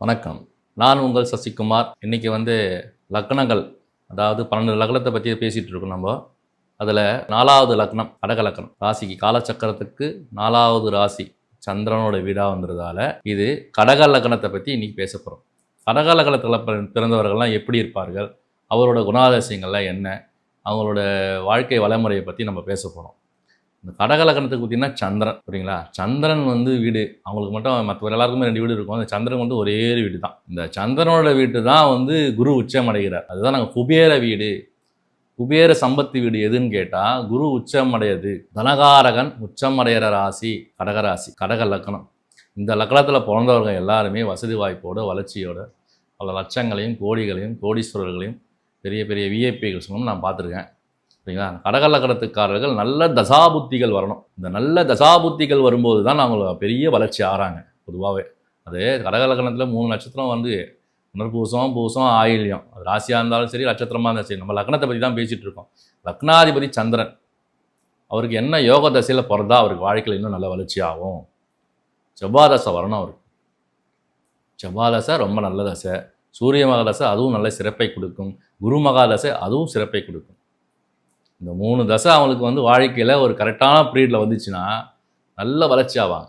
வணக்கம். நான் உங்கள் சசிகுமார். இன்றைக்கி வந்து லக்னங்கள் அதாவது பன்னெண்டு லக்னத்தை பற்றி பேசிகிட்டு இருக்கோம் நம்ம. அதில் நாலாவது லக்னம் கடக லக்னம். ராசிக்கு காலச்சக்கரத்துக்கு நாலாவது ராசி சந்திரனோட வீடாக வந்ததால இது கடக லக்னத்தை பற்றி இன்றைக்கி பேச போகிறோம் கடக லக்னத்தில் பிற- பிறந்தவர்கள்லாம் எப்படி இருப்பார்கள்? அவரோட குணாதிசயங்கள்லாம் என்ன? அவங்களோட வாழ்க்கை வலைமுறையை பற்றி நம்ம பேச போகிறோம் இந்த கடகலக்கணத்துக்கு பார்த்தீங்கன்னா சந்திரன் புரியுங்களா? சந்திரன் வந்து வீடு. அவங்களுக்கு மட்டும் மற்ற எல்லாருக்குமே ரெண்டு வீடு இருக்கும். அந்த சந்திரன் வந்து ஒரே ஒரு வீடு தான். இந்த சந்திரனோட வீட்டு தான் வந்து குரு உச்சம் அடைகிறார் அதுதான் நாங்கள் குபேர வீடு. குபேர சம்பத்து வீடு எதுன்னு கேட்டால் குரு உச்சம் அடையது தனகாரகன் உச்சம் அடையிற ராசி கடகராசி கடக லக்கணம். இந்த லக்கணத்தில் பிறந்தவர்கள் எல்லாருமே வசதி வாய்ப்போட வளர்ச்சியோட பல லட்சங்களையும் கோடிகளையும் கோடீஸ்வரர்களையும் பெரிய பெரிய விஐபிகள் சொல்லணும் நான் பார்த்துருக்கேன். சரிங்களா கடகலக்கணத்துக்காரர்கள் நல்ல தசாபுத்திகள் வரணும். இந்த நல்ல தசாபுத்திகள் வரும்போது தான் அவங்க பெரிய வளர்ச்சி ஆறாங்க பொதுவாகவே அது கடகலக்கணத்தில் மூணு நட்சத்திரம் வந்து புனர்பூசம் பூசம் ஆயில்யம். அது ராசியாக இருந்தாலும் சரி நட்சத்திரமாக இருந்தாலும் சரி நம்ம லக்னத்தை பற்றி தான் பேசிகிட்டு இருக்கோம். லக்னாதிபதி சந்திரன். அவருக்கு என்ன யோக தசையில் பிறந்தா அவருக்கு வாழ்க்கையில் இன்னும் நல்ல வளர்ச்சி ஆகும். செவ்வாதசை வரணும் அவருக்கு. செவ்வாதசை ரொம்ப நல்ல தசை. சூரிய மகாதசை அதுவும் நல்ல சிறப்பை கொடுக்கும். குரு மகாதசை அதுவும் சிறப்பை கொடுக்கும். இந்த மூணு தசை அவங்களுக்கு வந்து வாழ்க்கையில் ஒரு கரெக்டான பீரியடில் வந்துச்சுன்னா நல்ல வளர்ச்சி ஆவாங்க.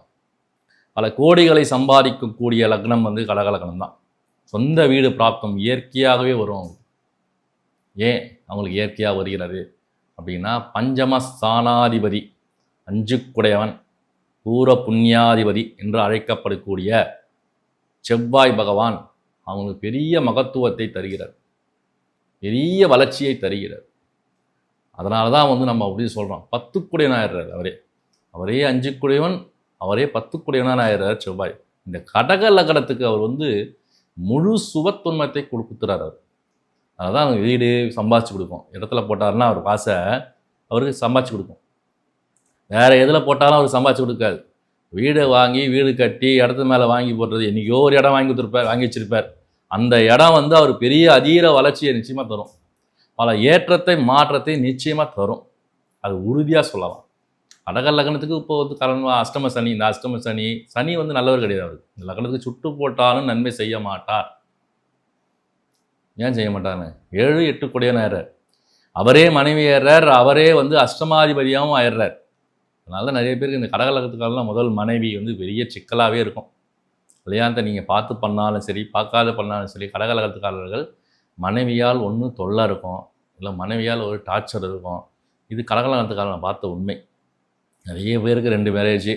பல கோடிகளை சம்பாதிக்கக்கூடிய லக்னம் வந்து கலகலக்கணம் தான். சொந்த வீடு பிராப்தம் இயற்கையாகவே வரும் ஏன்? அவங்களுக்கு இயற்கையாக வருகிறது. அப்படின்னா பஞ்சம ஸ்தானாதிபதி அஞ்சுக்குடையவன் பூர புண்ணியாதிபதி என்று அழைக்கப்படக்கூடிய செவ்வாய் பகவான் அவங்களுக்கு பெரிய மகத்துவத்தை தருகிறார். பெரிய வளர்ச்சியை தருகிறார். அதனால தான் வந்து நம்ம அப்படி சொல்கிறோம் பத்துக்குடையவன் ஆயிடுறார் அவரே. அவரே அஞ்சுக்குடையவன் அவரே பத்துக்குடையவனாக ஆயிடுறார் செவ்வாய். இந்த கடக லக்கணத்துக்கு அவர் வந்து முழு சுபத்துன்மத்தை கொடுக்குறார் அவர். அதுதான் அவங்க வீடு சம்பாதிச்சு கொடுக்கும். இடத்துல போட்டாருன்னா அவர் காசை அவருக்கு சம்பாதிச்சு கொடுக்கும். வேறு எதில் போட்டாலும் அவர் சம்பாதிச்சு கொடுக்காது. வீடு வாங்கி வீடு கட்டி இடத்து மேலே வாங்கி போடுறது என்றைக்கோ ஒரு இடம் வாங்கி கொடுத்துருப்பார் வாங்கி வச்சுருப்பார். அந்த இடம் வந்து அவர் பெரிய அதீர வளர்ச்சியை நிச்சயமாக தரும். பல ஏற்றத்தை மாற்றத்தை நிச்சயமாக தரும். அது உறுதியாக சொல்லலாம். கடக லக்னத்துக்கு இப்போ வந்து கரண் அஷ்டம சனி இந்த அஷ்டம சனி சனி வந்து நல்லவர் கிடையாது அவருக்கு. இந்த லக்னத்துக்கு சுட்டு போட்டாலும் நன்மை செய்ய மாட்டார். ஏன் செய்ய மாட்டாங்க ஏழு எட்டு கொடியான ஏறார் அவரே மனைவி ஏறார் அவரே வந்து அஷ்டமாதிபதியாகவும் ஆயிடுறார். அதனால தான் நிறைய பேருக்கு இந்த கடகலகத்துக்காரெல்லாம் முதல் மனைவி வந்து பெரிய சிக்கலாகவே இருக்கும். கல்யாணத்தை நீங்கள் பார்த்து பண்ணாலும் சரி பார்க்காத பண்ணாலும் சரி கடகலகத்துக்காரர்கள் மனைவியால் ஒன்று தொல்லை இருக்கும். இல்லை மனைவியால் ஒரு டார்ச்சர் இருக்கும். இது கலகலத்துக்காக நான் பார்த்த உண்மை. நிறைய பேருக்கு ரெண்டு மேரேஜ்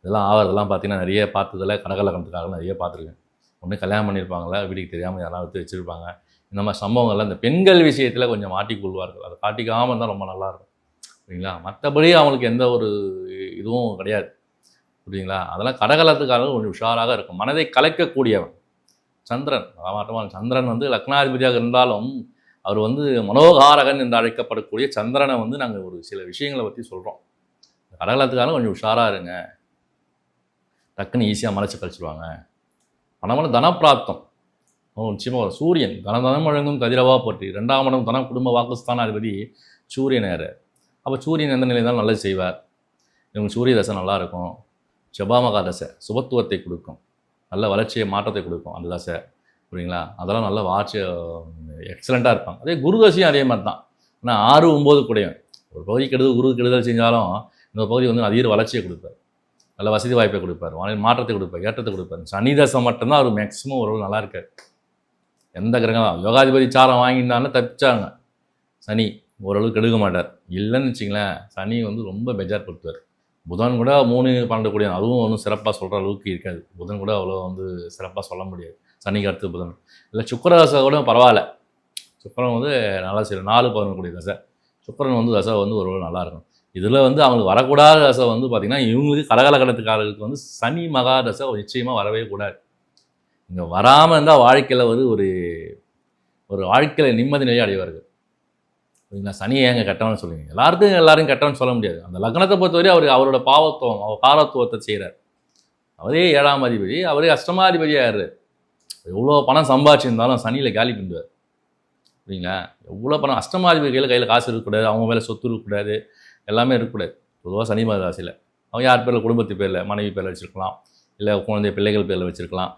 இதெல்லாம் ஆகிறதெல்லாம் பார்த்தீங்கன்னா நிறைய பார்த்ததில் கடகலகத்துக்காரர்கள் நிறைய பார்த்துருக்கேன். ஒன்று கல்யாணம் பண்ணியிருப்பாங்களா? வீட்டுக்கு தெரியாமல் யாராவது எடுத்து வச்சுருப்பாங்க. இந்த மாதிரி சம்பவங்கள்லாம் இந்த பெண்கள் விஷயத்தில் கொஞ்சம் மாட்டிக்கொள்வார்கள். அதை காட்டிக்காமல் இருந்தால் ரொம்ப நல்லாயிருக்கும். சரிங்களா மற்றபடி அவங்களுக்கு எந்த ஒரு இதுவும் கிடையாது. புரியுங்களா அதெல்லாம் கடகலத்துக்காரர்கள் கொஞ்சம் உஷாராக இருக்கும். மனதை கலைக்கக்கூடியவன். சந்திரன். மாட்டமான சந்திரன் வந்து லக்னாதிபதியாக இருந்தாலும் அவர் வந்து மனோகாரகன் என்று அழைக்கப்படக்கூடிய சந்திரனை வந்து நாங்கள் ஒரு சில விஷயங்களை பற்றி சொல்கிறோம் கடகலத்துக்காரங்க கொஞ்சம் உஷாராக இருங்க. டக்குன்னு ஈஸியாக மலைச்சு கழிச்சிடுவாங்க பணமான தனப்பிராப்தம். நிச்சயமாக ஒரு சூரியன். தனதனம் வழங்கும் கதிரவா போற்றி. ரெண்டாம் இடம் தன குடும்ப வாக்குஸ்தான அதிபதி சூரியன் ஏறு அப்போ சூரியன் எந்த நிலை தான் நல்லது செய்வார். இவங்க சூரிய தசை நல்லாயிருக்கும் செபாமகா தசை. சுபத்துவத்தை கொடுக்கும். நல்ல வளர்ச்சியை மாற்றத்தை கொடுக்கும் அந்த தசை. புரியுங்களா? அதெல்லாம் நல்ல வாட்ச் எக்ஸலண்ட்டாக இருப்பாங்க அதே குருதசையும் அதே மாதிரி தான் ஆனால் ஆறு ஒம்பது கூடையும். ஒரு பகுதி கெடுதல் குரு கெடுதல் செஞ்சாலும் இந்த பகுதி வந்து அதிக வளர்ச்சியை கொடுப்பார். நல்ல வசதி வாய்ப்பை கொடுப்பார். வானிலை மாற்றத்தை கொடுப்பார் ஏற்றத்தை கொடுப்பார். சனி தசை மட்டும்தான் அவர் மேக்ஸிமம் ஓரளவு நல்லா இருக்கார். எந்த கிரகம் யோகாதிபதி சாரம் வாங்கியிருந்தாலும் தப்பிச்சாங்க. சனி ஓரளவுக்கு கெடுக்க மாட்டார். இல்லைன்னு வச்சிங்களேன் சனி வந்து ரொம்ப பெஜார் கொடுத்துவார் புதன் கூட மூணு பன்னெண்டு கூடிய அதுவும் ஒன்றும் சிறப்பாக சொல்கிற அளவுக்கு இருக்காது. புதன் கூட அவ்வளோ வந்து சிறப்பாக சொல்ல முடியாது. சனிக்கு அடுத்து புதன். இல்லை சுக்கரதசை கூட பரவாயில்ல. சுக்கரன் வந்து நல்லா சரி நாலு பதினொன்று தசை. சுக்கரன் வந்து தசை வந்து ஒரு நல்லா இருக்கும் இதில் வந்து அவங்களுக்கு வரக்கூடாத தசை வந்து பார்த்திங்கன்னா இவங்களுக்கு கடகலக்கணத்துக்காரர்களுக்கு வந்து சனி மகா தசை நிச்சயமாக வரவே கூடாது. இங்கே வராமல் இருந்தால் வாழ்க்கையில் வந்து ஒரு ஒரு வாழ்க்கையில் நிம்மதி நிலையை அடைவார்கள் சரிங்களா சனியை ஏங்க கெட்டவன்னு சொல்லுவீங்க எல்லாருக்கும் எல்லாரும் கெட்டவன்னு சொல்ல முடியாது. அந்த லக்னத்தை பொறுத்தவரை அவர் அவரோட பாவத்துவம் அவர் காரத்துவத்தை செய்கிறார் அவரே ஏழாம் அதிபதி அவரே அஷ்டமாதிபதியாகிறார் எவ்வளோ பணம் சம்பாதிச்சிருந்தாலும் சனியில் காலி பண்ணுவார் சரிங்களா எவ்வளோ பணம்? அஷ்டமாதிபதி கையில் கையில் காசு இருக்கக்கூடாது அவங்க மேலே சொத்து இருக்கக்கூடாது எல்லாமே இருக்கக்கூடாது பொதுவாக சனி ராசியில். அவன் யார் பேரில்? குடும்பத்து பேரில் மனைவி பேரில் வச்சுருக்கலாம் இல்லை குழந்தை பிள்ளைகள் பேரில் வச்சுருக்கலாம்.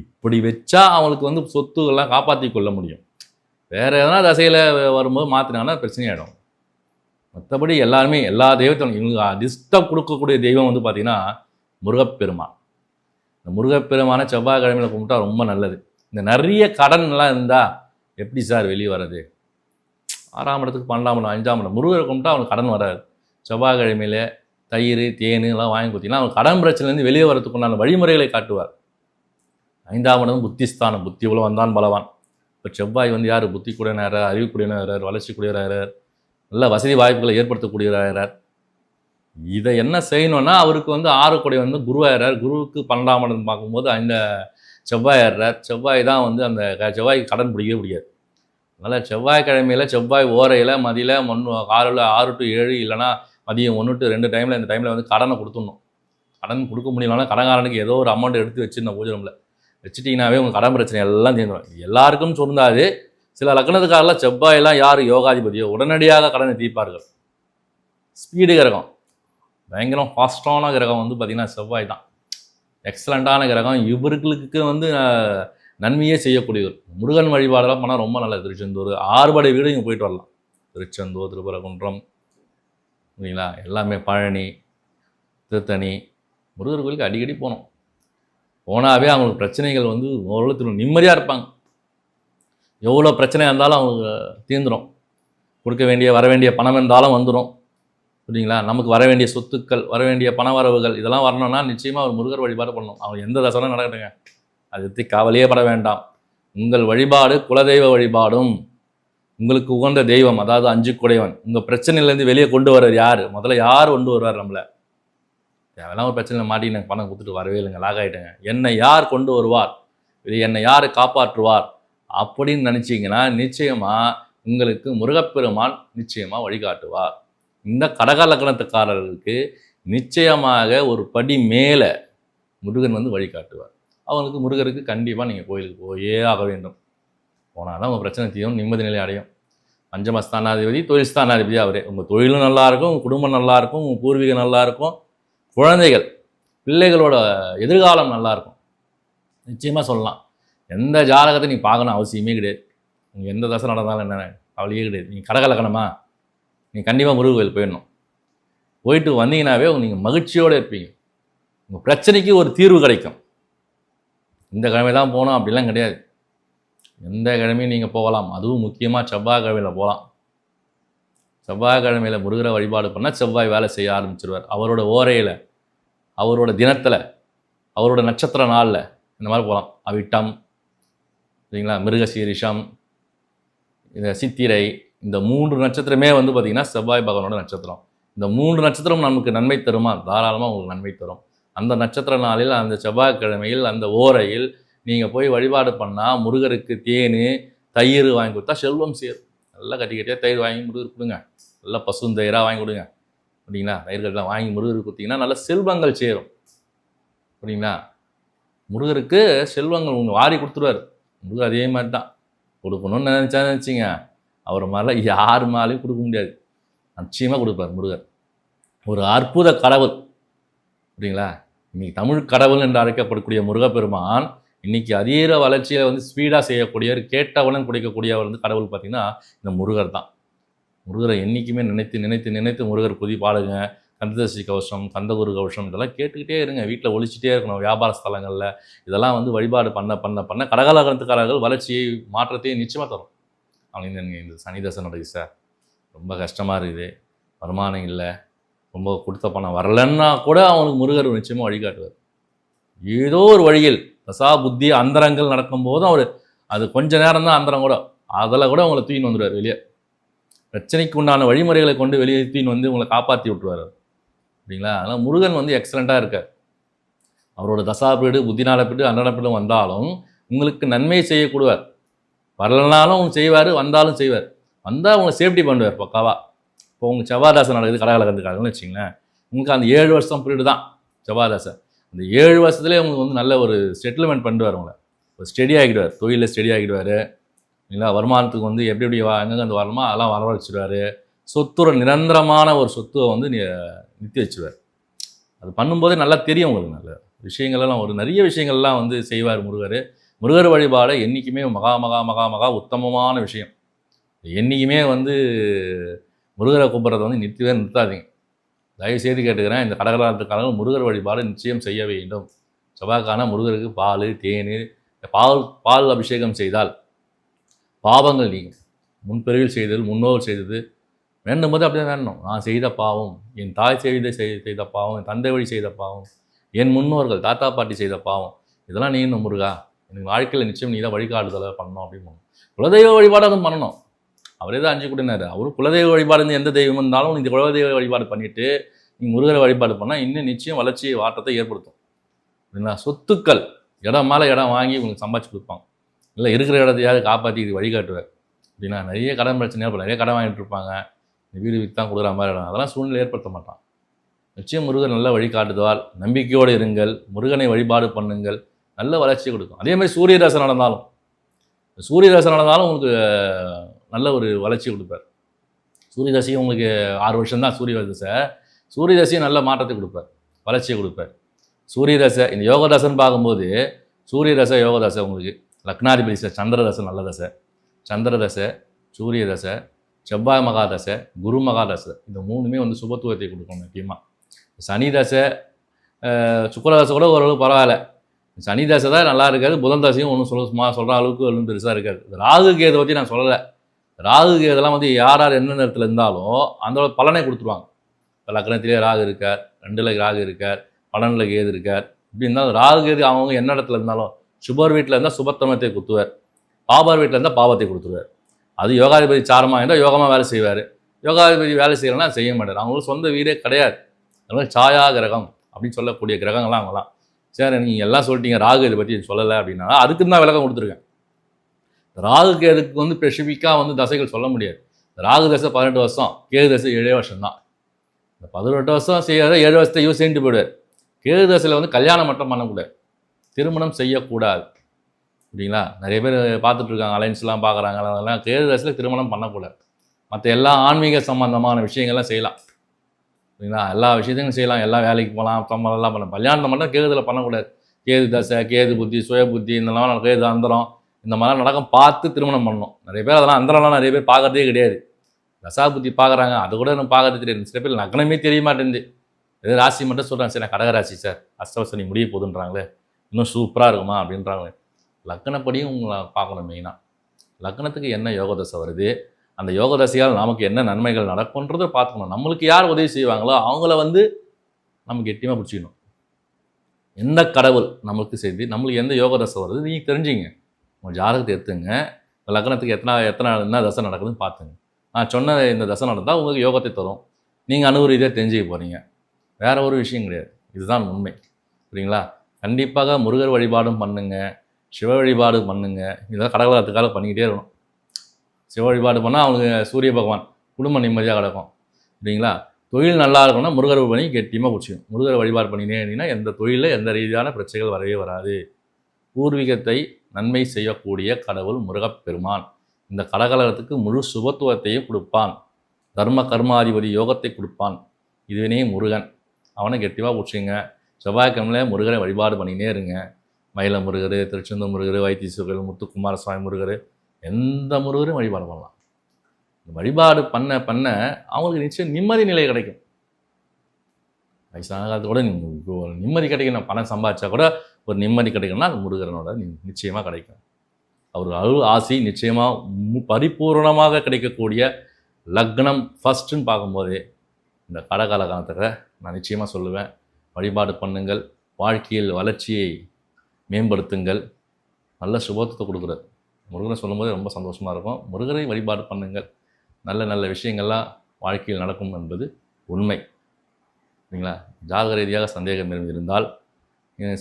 இப்படி வச்சா அவங்களுக்கு வந்து சொத்துக்கள்லாம் காப்பாற்றி கொள்ள முடியும். வேறு எதனா தசையில் வரும்போது மாற்றினாங்கன்னா பிரச்சனையாயிடும். மற்றபடி எல்லாருமே எல்லா தெய்வத்தையும் இவங்களுக்கு அதிர்ஷ்டம் கொடுக்கக்கூடிய தெய்வம் வந்து பார்த்திங்கன்னா முருகப்பெருமான். இந்த முருகப்பெருமான செவ்வாய்க்கிழமையில் கும்பிட்டா ரொம்ப நல்லது. இந்த நிறைய கடன்லாம் இருந்தால் எப்படி சார் வெளியே வர்றது? ஆறாம் இடத்துக்கு பன்னெண்டாம் இடம் அஞ்சாம் இடம். முருகரை கும்பிட்டா அவனுக்கு கடன் வராது. செவ்வாய்க்கிழமையில் தயிர் தேன் எல்லாம் வாங்கி கொடுத்தீங்கன்னா அவன் கடன் பிரச்சனைலேருந்து வெளியே வரதுக்குண்டான வழிமுறைகளை காட்டுவார். ஐந்தாம் இடம் புத்திஸ்தானம். புத்தி உள்ள வந்தான் பலவான். இப்போ செவ்வாய் வந்து யார்? புத்தி கூடியனார் அறிவு கூடியனார் வளர்ச்சி கூடியவரார் நல்ல வசதி வாய்ப்புகளை ஏற்படுத்தக்கூடியவராகிறார் இதை என்ன செய்யணும்னா அவருக்கு வந்து ஆறு கொடை வந்து குருவாயிறார். குருவுக்கு பன்னெண்டாம் இடம் பார்க்கும்போது அந்த செவ்வாய் ஆடுறார் செவ்வாய் தான் வந்து அந்த செவ்வாய்க்கு கடன் பிடிக்கவே பிடிக்காது அதனால் செவ்வாய்க்கிழமையில் செவ்வாய் ஓரையில் மதியில் ஒன்று ஆறில் ஆறு டு ஏழு இல்லைன்னா மதியம் ஒன்று டு ரெண்டு டைமில் இந்த டைமில் வந்து கடனை கொடுத்துடணும். கடன் கொடுக்க முடியலனா கடன்காரனுக்கு ஏதோ ஒரு அமௌண்ட் எடுத்து வச்சிருந்த பூஜனமில் வச்சுட்டிங்கனாவே உங்கள் கடன் பிரச்சனை எல்லாம் தீர்ந்துடும் எல்லாருக்கும் சொன்னாது சில லக்னத்துக்காரெல்லாம் செவ்வாயெல்லாம் யார் யோகாதிபதியோ உடனடியாக கடனை தீர்ப்பார்கள். ஸ்பீடு கிரகம். பயங்கரம் ஃபாஸ்டான கிரகம் வந்து பார்த்திங்கன்னா செவ்வாய் தான். எக்ஸலண்ட்டான கிரகம். இவர்களுக்கு வந்து நன்மையே செய்யக்கூடியவர். முருகன் வழிபாடெல்லாம் பண்ணால் ரொம்ப நல்லது. திருச்செந்தூர் ஆறுபடை வீடு இங்கே போயிட்டு வரலாம். திருச்செந்தூர் திருப்பரங்குன்றம் சரிங்களா எல்லாமே பழனி திருத்தணி. முருகர் கோயிலுக்கு அடிக்கடி போகணும் போனாவே அவங்களுக்கு பிரச்சனைகள் வந்து ஓரளவுக்கு நிம்மதியாக இருப்பாங்க. எவ்வளோ பிரச்சனை இருந்தாலும் அவங்களுக்கு தீர்ந்துடும் கொடுக்க வேண்டிய வர வேண்டிய பணம் இருந்தாலும் வந்துடும் புரியுங்களா நமக்கு வர வேண்டிய சொத்துக்கள் வர வேண்டிய பண வரவுகள் இதெல்லாம் வரணும்னா நிச்சயமாக ஒரு முருகர் வழிபாடு பண்ணணும். அவர் எந்த தசனம் நடக்கட்டுங்க. அதை எத்தி கவலையே பட வேண்டாம். உங்கள் வழிபாடு குலதெய்வ வழிபாடும். உங்களுக்கு உகந்த தெய்வம் அதாவது அஞ்சு குடைவன் உங்கள் பிரச்சனையிலேருந்து வெளியே கொண்டு வர்றது யார்? முதல்ல யார் கொண்டு வருவார் நம்மளை? தேவையெல்லாம் ஒரு பிரச்சனையில் மாட்டி பணம் கொடுத்துட்டு வரவே இல்லைங்க. லாக் ஆகிட்டேங்க என்னை யார் கொண்டு வருவார்? இது என்னை யார் காப்பாற்றுவார்? அப்படின்னு நினச்சிங்கன்னா நிச்சயமாக உங்களுக்கு முருகப்பெருமான் நிச்சயமாக வழிகாட்டுவார். இந்த கடகாலக்கணத்துக்காரர்களுக்கு நிச்சயமாக ஒரு படி மேலே முருகன் வந்து வழிகாட்டுவார் அவனுக்கு முருகருக்கு கண்டிப்பாக நீங்கள் கோயிலுக்கு போயே ஆக வேண்டும். போனால் தான் உங்கள் பிரச்சனை தீரும் நிம்மதி நிலை அடையும். பஞ்சமஸ்தானாதிபதி தொழில் ஸ்தானாதிபதி அவரே. உங்கள் தொழிலும் நல்லா இருக்கும் உங்கள் குடும்பம் நல்லாயிருக்கும் உங்கள் பூர்வீகம் நல்லாயிருக்கும் குழந்தைகள் பிள்ளைகளோட எதிர்காலம் நல்லாயிருக்கும் நிச்சயமாக சொல்லலாம். எந்த ஜாதகத்தை நீ பார்க்கணும் அவசியமே கிடையாது. நீங்கள் எந்த தசை நடந்தாலும் என்ன கவலையே கிடையாது. நீங்கள் கடகலக்கணமா நீங்கள் கண்டிப்பாக முருகன் கோயில் போயிடணும். போயிட்டு வந்தீங்கன்னாவே நீங்கள் மகிழ்ச்சியோடு இருப்பீங்க. உங்கள் பிரச்சனைக்கு ஒரு தீர்வு கிடைக்கும். இந்த கிழமை தான் போகணும் அப்படிலாம் கிடையாது. எந்த கிழமையும் நீங்கள் போகலாம். அதுவும் முக்கியமாக செவ்வாய்க்கிழமையில் போகலாம். செவ்வாய்க்கிழமையில் முருகரை வழிபாடு பண்ணால் செவ்வாய் வேலை செய்ய ஆரம்பிச்சிருவார். அவரோட ஓரையில் அவரோட தினத்தில் அவரோட நட்சத்திர நாளில் இந்த மாதிரி போகலாம். அவிட்டம் சரிங்களா? மிருகசீரிஷம் இந்த சித்திரை இந்த மூன்று நட்சத்திரமே வந்து பார்த்திங்கன்னா செவ்வாய் பகவானோட நட்சத்திரம். இந்த மூன்று நட்சத்திரம் நமக்கு நன்மை தருமா? தாராளமாக உங்களுக்கு நன்மை தரும். அந்த நட்சத்திர நாளில் அந்த செவ்வாய்க்கிழமையில் அந்த ஓரையில் நீங்கள் போய் வழிபாடு பண்ணால் முருகருக்கு தேன் தயிர் வாங்கி கொடுத்தா செல்வம் சேரும். நல்லா கட்டி கட்டியாக தயிர் வாங்கி முருகருக்கு கொடுங்க. நல்லா பசுந்தயிராக வாங்கி கொடுங்க. அப்படிங்களா தயிர்கள்லாம் வாங்கி முருகருக்கு கொடுத்தீங்கன்னா நல்ல செல்வங்கள் சேரும். அப்படிங்களா முருகருக்கு செல்வங்கள் உங்கள் வாரி கொடுத்துருவார். முருகர் அதே மாதிரி தான் கொடுக்கணும்னு நினச்சா நினச்சிங்க. அவர் மாதிரிலாம் யார் மேலேயும் கொடுக்க முடியாது. நிச்சயமாக கொடுப்பார் முருகர். ஒரு அற்புத கடவுள். புரியுங்களா? இன்றைக்கி தமிழ் கடவுள் என்று அழைக்கப்படக்கூடிய முருகப்பெருமான் இன்றைக்கி அதீர வளர்ச்சியை வந்து ஸ்பீடாக செய்யக்கூடியவர் கேட்டவனும் குடிக்கக்கூடியவர் வந்து கடவுள் பார்த்திங்கன்னா இந்த முருகர் தான். முருகரை என்றைக்குமே நினைத்து நினைத்து நினைத்து முருகர் புதி பாடுங்க. கந்ததசி கவசம் கந்தகுரு கவசம் இதெல்லாம் கேட்டுக்கிட்டே இருங்க. வீட்டில் ஒழிச்சிட்டே இருக்கணும் வியாபார ஸ்தலங்களில். இதெல்லாம் வந்து வழிபாடு பண்ண பண்ண பண்ண கடகலகரத்துக்காரர்கள் வளர்ச்சியை மாற்றத்தையும் நிச்சயமாக தரும். அப்படின்னு இந்த இந்த சனி நடக்குது சார். ரொம்ப கஷ்டமாக இருக்குது. வருமானம் இல்லை. ரொம்ப கொடுத்த பணம் வரலன்னா கூட அவனுக்கு முருகர் நிச்சயமாக வழிகாட்டுவார். ஏதோ ஒரு வழியில் தசா புத்தி அந்தரங்கள் நடக்கும்போதும் அவர் அது கொஞ்ச நேரம் தான் அந்தரம் கூட. அதில் கூட உங்களை தூக்கின்னு வந்துடுவார் வெளியே. பிரச்சனைக்கு உண்டான வழிமுறைகளை கொண்டு வெளியே தூக்கின்னு வந்து உங்களை காப்பாற்றி விட்டுருவார் அப்படிங்களா சரிங்களா அதனால் முருகன் வந்து எக்ஸலண்ட்டாக இருக்கார். அவரோட தசா பீடு புத்தினான பீடு புத்திநாளப்பீடு அன்றடப்பீடும் வந்தாலும் உங்களுக்கு நன்மை செய்யக்கூடுவார். வரலனாலும் அவங்க செய்வார் வந்தாலும் செய்வார். வந்தால் உங்களை சேஃப்டி பண்ணுவார் பக்காவா. இப்போ உங்கள் செவ்வாதாசன் நடக்குது கடகலகத்துக்காகன்னு வச்சிங்களேன் உங்களுக்கு அந்த ஏழு வருஷம் பீரியடு தான் செவ்வாதாசன் அந்த ஏழு வருஷத்துலேயே உங்களுக்கு வந்து நல்ல ஒரு செட்டில்மெண்ட் பண்ணுவார் உங்களை. ஒரு ஸ்டெடி ஆகிடுவார். தொழிலில் ஸ்டெடி ஆகிடுவார். இல்லைங்களா? வருமானத்துக்கு வந்து எப்படி எப்படி வா- அந்த வந்து வரணுமோ அதெல்லாம் வர வச்சுருவார் சொத்துற நிரந்தரமான ஒரு சொத்துவை வந்து நிறுத்தி வச்சுருவார் அது பண்ணும்போதே நல்லா தெரியும் உங்களுக்கு நல்ல விஷயங்கள்லாம் ஒரு நிறைய விஷயங்கள்லாம் வந்து செய்வார் முருகர். முருகர் வழிபாடு என்றைக்குமே மகா மகா மகா மகா உத்தமமான விஷயம். என்றைக்குமே வந்து முருகரை கும்பிட்றத வந்து நிறுத்தவே நிறுத்தாதீங்க. தயவு செய்து கேட்டுக்கிறேன் இந்த கடகராத்துக்காரர்கள் முருகர் வழிபாடு நிச்சயம் செய்ய வேண்டும். செவ்வாய்க்கான முருகருக்கு பால் தேன் பால் பால் அபிஷேகம் செய்தால் பாவங்கள் நீங்கும். முன்பிறவில் செய்தது முன்னோர் செய்தது. வேண்டும் போது அப்படியே வேணும். நான் செய்த பாவம் என் தாய் செய்த செய்த பாவம் என் தந்தை வழி செய்த பாவம் என் முன்னோர்கள் தாத்தா பாட்டி செய்த பாவம் இதெல்லாம் நீ முருகா. எனக்கு வாழ்க்கையில் நிச்சயம் நீ தான் வழிகாட்டுதலை பண்ணணும் அப்படின்னு குலதெய்வ வழிபாடு அதுவும் பண்ணணும். அவரே தான் அஞ்சு கூட்டினார். அவரு குலதெய்வ வழிபாடு வந்து எந்த தெய்வம் இருந்தாலும் இந்த குலதெய்வ வழிபாடு பண்ணிட்டு நீ முருகரை வழிபாடு பண்ணால் இன்னும் நிச்சயம் வளர்ச்சி வாட்டத்தை ஏற்படுத்தும். இல்லைங்களா சொத்துக்கள் இடம் மேலே இடம் வாங்கி உங்களுக்கு சம்பாதிச்சு கொடுப்பாங்க. இல்லை இருக்கிற இடத்தையாவது காப்பாற்றி இது வழிகாட்டுவார். அப்படின்னா நிறைய கடன் பிரச்சனையாக இருக்கும் நிறைய கடன் வாங்கிட்டு இருப்பாங்க. வீடு விற்று தான் கொடுக்குற மாதிரி இடம். அதெல்லாம் சூழ்நிலை ஏற்படுத்த மாட்டான். நிச்சயம் முருகன் நல்ல வழிகாட்டுதவால் நம்பிக்கையோடு இருங்கள். முருகனை வழிபாடு பண்ணுங்கள். நல்ல வளர்ச்சி கொடுக்கும். அதே மாதிரி சூரிய நடந்தாலும் சூரிய நடந்தாலும் உங்களுக்கு நல்ல ஒரு வளர்ச்சி கொடுப்பார். சூரிய தசையும் உங்களுக்கு ஆறு வருஷம் தான் சூரிய தசை சூரிய தசையும் நல்ல மாற்றத்தை கொடுப்பார். வளர்ச்சியை கொடுப்பார். சூரிய தசை இந்த யோக தசைன்னு பார்க்கும்போது சூரிய தசை யோக தசை உங்களுக்கு லக்னாதிபதி தசை சந்திர தசை நல்ல தசை. சந்திர தசை சூரிய தசை செவ்வாய் மகா தசை குரு மகா தசை இந்த மூணுமே வந்து சுபத்துவத்தை கொடுக்கும் முக்கியமாக சனி தசை சுக்கரதசை கூட ஓரளவு பரவாயில்ல. சனி தசை தான் நல்லா இருக்காது புதன் தசையும் ஒன்றும் சொல்ல சும்மா சொல்கிற அளவுக்கு ஒன்றும் பெருசாக இருக்காது. ராகு கேதை பற்றி நான் சொல்லலை. ராகு கேதெல்லாம் வந்து யார் யார் எந்த நேரத்தில் இருந்தாலும் அந்த பலனை கொடுத்துருவாங்க. இப்போ லக்னத்திலே ராகு இருக்கார் ரெண்டில் ராகு இருக்கார் பலனில் கேது இருக்கார். இப்படி இருந்தாலும் ராகு கேது அவங்க என்ன இடத்துல இருந்தாலும் சுபர் வீட்டில் இருந்தால் சுபத்தமத்தை குத்துவார். பாபார் வீட்டில் இருந்தால் பாவத்தை கொடுத்துருவார். அது யோகாதிபதி சாரமாக இருந்தால் யோகமாக வேலை செய்வார். யோகாதிபதி வேலை செய்யலைன்னா செய்ய மாட்டார். அவங்களுக்கு சொந்த வீடே கிடையாது. அதனால் சாயா கிரகம் அப்படின்னு சொல்லக்கூடிய கிரகங்கள்லாம் அவங்களாம் சரி நீங்கள் எல்லாம் சொல்லிட்டீங்க ராகு இதை பற்றி சொல்லலை அப்படின்னா அதுக்கு தான் விளக்கம் கொடுத்துருக்கேன். ராகு கேதுக்கு வந்து ஸ்பெசிஃபிக்காக வந்து தசைகள் சொல்ல முடியாது. ராகு தசை பதினெட்டு வருஷம் கேது தசை ஏழே வருஷம் தான் இந்த பதினெட்டு வருஷம் செய்யாத ஏழு வருஷத்தை யூஸ் செஞ்சுட்டு போயிடுவார். கேது தசையில் வந்து கல்யாணம் மட்டும் பண்ணக்கூடாது. திருமணம் செய்யக்கூடாது. சரிங்களா நிறைய பேர் பார்த்துட்ருக்காங்க அலைன்ஸ்லாம் பார்க்குறாங்க அதெல்லாம் கேது தசையில் திருமணம் பண்ணக்கூடாது. மற்ற எல்லா ஆன்மீக சம்பந்தமான விஷயங்கள்லாம் செய்யலாம். சரிங்களா எல்லா விஷயத்தையும் செய்யலாம். எல்லா வேலைக்கு போகலாம். சம்பளம் எல்லாம் பண்ணலாம். கல்யாணத்தை மட்டும் கேதுல பண்ணக்கூடாது. கேது தசை கேது புத்தி சுய புத்தி இந்த கேது அந்தரம் இந்த மாதிரிலாம் நடக்கும். பார்த்து திருமணம் பண்ணணும். நிறைய பேர் அதெல்லாம் அந்தரம்லாம் நிறைய பேர் பார்க்குறதே கிடையாது. தசா புத்தி பார்க்குறாங்க. அது கூட எனக்கு பார்க்கறது தெரியாது. சில பேர் லக்னமே தெரிய மாட்டேங்குது. ஏதோ ராசி மட்டும் சொல்கிறாங்க சரி நான் கடகராசி சார். அஷ்டவசனி முடிய போகுதுன்றாங்களே. இன்னும் சூப்பராக இருக்குமா அப்படின்றாங்களே. லக்னப்படியும் உங்களை பார்க்கணும் மெயினாக லக்னத்துக்கு என்ன யோக தசை வருது? அந்த யோக தசையால் நமக்கு என்ன நன்மைகள் நடக்கும்ன்றதை பார்த்துக்கணும். நம்மளுக்கு யார் உதவி செய்வாங்களோ அவங்கள வந்து நம்ம கெட்டியமாக பிடிச்சிக்கணும். எந்த கடவுள் நம்மளுக்கு செய்து நம்மளுக்கு எந்த யோக தசை வருது நீங்கள் தெரிஞ்சுங்க. உங்கள் ஜாதகத்தை எடுத்துங்க. லக்னத்துக்கு எத்தனை எத்தனை என்ன தசை நடக்குதுன்னு பார்த்துங்க. நான் சொன்ன இந்த தசை நடந்தால் உங்களுக்கு யோகத்தை தரும். நீங்கள் அனுபவ ரீதியாக தெரிஞ்சுக்க போகிறீங்க வேற ஒரு விஷயம் கிடையாது. இதுதான் உண்மை. சரிங்களா கண்டிப்பாக முருகர் வழிபாடும் பண்ணுங்கள் சிவ வழிபாடு பண்ணுங்க. இதெல்லாம் கடவுளத்துக்காக பண்ணிக்கிட்டே இருக்கணும். சிவ வழிபாடு பண்ணால் அவனுக்கு சூரிய பகவான் குடும்பம் நிம்மதியாக கிடக்கும். சரிங்களா தொழில் நல்லா இருக்கணும்னா முருகர் பண்ணி கெட்டியமாக பிடிச்சிக்கும் முருகர் வழிபாடு பண்ணினே இருந்தீங்கன்னா எந்த தொழிலில் எந்த ரீதியான பிரச்சனைகள் வரவே வராது. பூர்வீகத்தை நன்மை செய்யக்கூடிய கடவுள் முருகப்பெருமான். இந்த கடகலகத்துக்கு முழு சுபத்துவத்தையும் கொடுப்பான். தர்ம கர்மாதிபதி யோகத்தை கொடுப்பான். இதுவினே முருகன். அவனை கெட்டிவாக பிடிச்சிங்க செவ்வாய்க்கிழமையில் முருகனை வழிபாடு பண்ணினே இருங்க. மயில முருகர் திருச்செந்தூர் முருகர் வைத்தீஸ்வரர் முத்துக்குமார சுவாமி முருகர் எந்த முருகரும் வழிபாடு பண்ணலாம். இந்த வழிபாடு பண்ண பண்ண அவங்களுக்கு நிச்சயம் நிம்மதி நிலை கிடைக்கும். வயசான காலத்து கூட ஒரு நிம்மதி கிடைக்கணும். பணம் சம்பாதிச்சா கூட ஒரு நிம்மதி கிடைக்கணும்னா அது முருகரனோட நிச்சயமாக கிடைக்கும். அவர் அருள் ஆசி நிச்சயமாக மு- கிடைக்கக்கூடிய லக்னம் ஃபஸ்ட்டுன்னு பார்க்கும்போது இந்த கடகால காலத்தில் நான் நிச்சயமாக சொல்லுவேன். வழிபாடு பண்ணுங்கள். வாழ்க்கையில் வளர்ச்சியை மேம்படுத்துங்கள். நல்ல சுபத்துவத்தை கொடுக்குறது முருகனை சொல்லும்போது ரொம்ப சந்தோஷமாக இருக்கும். முருகரை வழிபாடு பண்ணுங்கள். நல்ல நல்ல விஷயங்கள்லாம் வாழ்க்கையில் நடக்கும் என்பது உண்மை. சரிங்களா? ஜாதக ரீதியாக சந்தேகம் இருந்தால்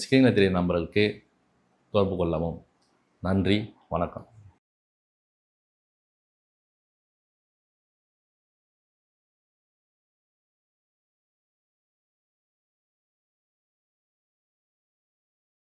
ஸ்க்ரீனில் தெரிய நம்பர்களுக்கு தொடர்பு கொள்ளவும். நன்றி வணக்கம்.